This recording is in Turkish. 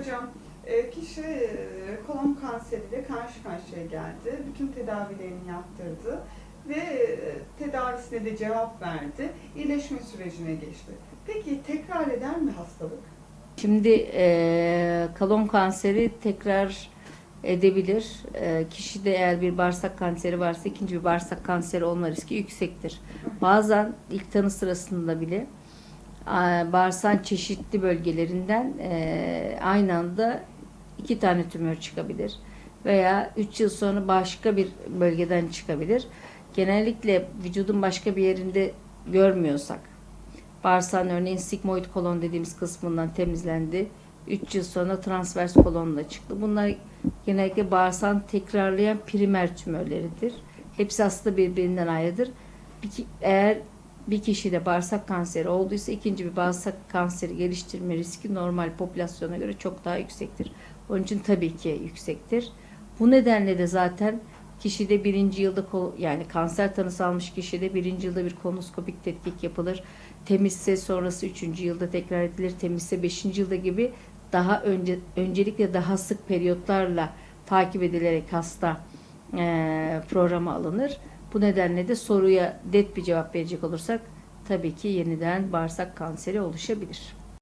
Hocam, e, kişi e, kolon kanseriyle karşı karşıya geldi. Bütün tedavilerini yaptırdı ve e, tedavisine de cevap verdi. İyileşme sürecine geçti. Peki tekrar eder mi hastalık? Şimdi eee kalon kanseri tekrar edebilir. Eee kişide eğer bir bağırsak kanseri varsa ikinci bir bağırsak kanseri olma riski yüksektir. Bazen ilk tanı sırasında bile bağırsağın çeşitli bölgelerinden eee, aynı anda iki tane tümör çıkabilir. Veya 3 yıl sonra başka bir bölgeden çıkabilir. Genellikle vücudun başka bir yerinde görmüyorsak Bağırsağın örneğin sigmoid kolon dediğimiz kısmından temizlendi. 3 yıl sonra transvers kolonla çıktı. Bunlar genellikle bağırsağın tekrarlayan primer tümörleridir. Hepsi aslında birbirinden ayrıdır. Eğer bir kişide bağırsak kanseri olduysa ikinci bir bağırsak kanseri geliştirme riski normal popülasyona göre çok daha yüksektir. Onun için tabii ki yüksektir. Bu nedenle de zaten kişide birinci yılda yani kanser tanısı almış kişide birinci yılda bir kolonoskopik tetkik yapılır. Temizse sonrası üçüncü yılda tekrar edilir. Temizse beşinci yılda gibi daha önce öncelikle daha sık periyotlarla takip edilerek hasta eee programa alınır. Bu nedenle de soruya net bir cevap verecek olursak tabii ki yeniden bağırsak kanseri oluşabilir.